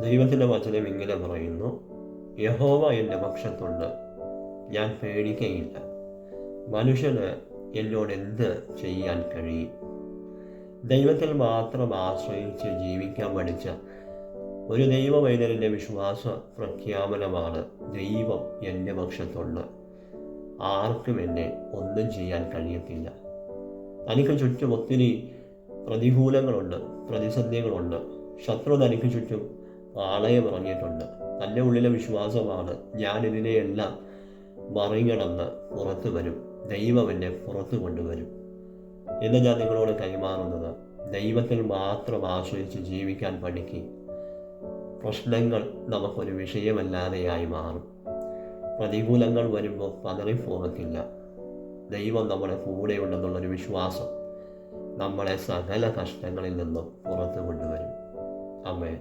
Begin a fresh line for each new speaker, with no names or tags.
ദൈവത്തിന്റെ വചനം ഇങ്ങനെ പറയുന്നു യഹോവ എന്റെ പക്ഷത്തുണ്ട് ഞാൻ പേടിക്കയില്ല. മനുഷ്യന് എന്നോട് എന്ത് ചെയ്യാൻ കഴിയും? ദൈവത്തിൽ മാത്രം ആശ്രയിച്ച് ജീവിക്കാൻ പഠിച്ച ഒരു ദൈവവൈദ്യന്റെ വിശ്വാസ പ്രഖ്യാപനമാണ് ദൈവം എന്റെ പക്ഷത്തുണ്ട്. ആർക്കും എന്നെ ഒന്നും ചെയ്യാൻ കഴിയത്തില്ല. തനിക്ക് ചുറ്റും ഒത്തിരി പ്രതികൂലങ്ങളുണ്ട് പ്രതിസന്ധികളുണ്ട്. ശത്രു തനിക്ക് ചുറ്റും ആളയം ഇറങ്ങിയിട്ടുണ്ട് തന്റെ ഉള്ളിലെ വിശ്വാസമാണ് ഞാൻ ഇതിനെയെല്ലാം മറികടന്ന് പുറത്തു വരും. ദൈവം എന്നെ പുറത്തു കൊണ്ടുവരും. എന്ന് ഞാൻ നിങ്ങളോട് കൈമാറുന്നത് ദൈവത്തിൽ മാത്രം ആശ്രയിച്ച് ജീവിക്കാൻ പഠിക്കുക പ്രശ്നങ്ങൾ നമുക്കൊരു വിഷയമല്ലാതെയായി മാറും. പ്രതികൂലങ്ങൾ വരുമ്പോൾ പതറിപ്പോകത്തില്ല ദൈവം നമ്മുടെ കൂടെയുണ്ടെന്നുള്ളൊരു വിശ്വാസം നമ്മളെ സകല കഷ്ടങ്ങളിൽ നിന്നും പുറത്തു കൊണ്ടുവരും. അമ്മേ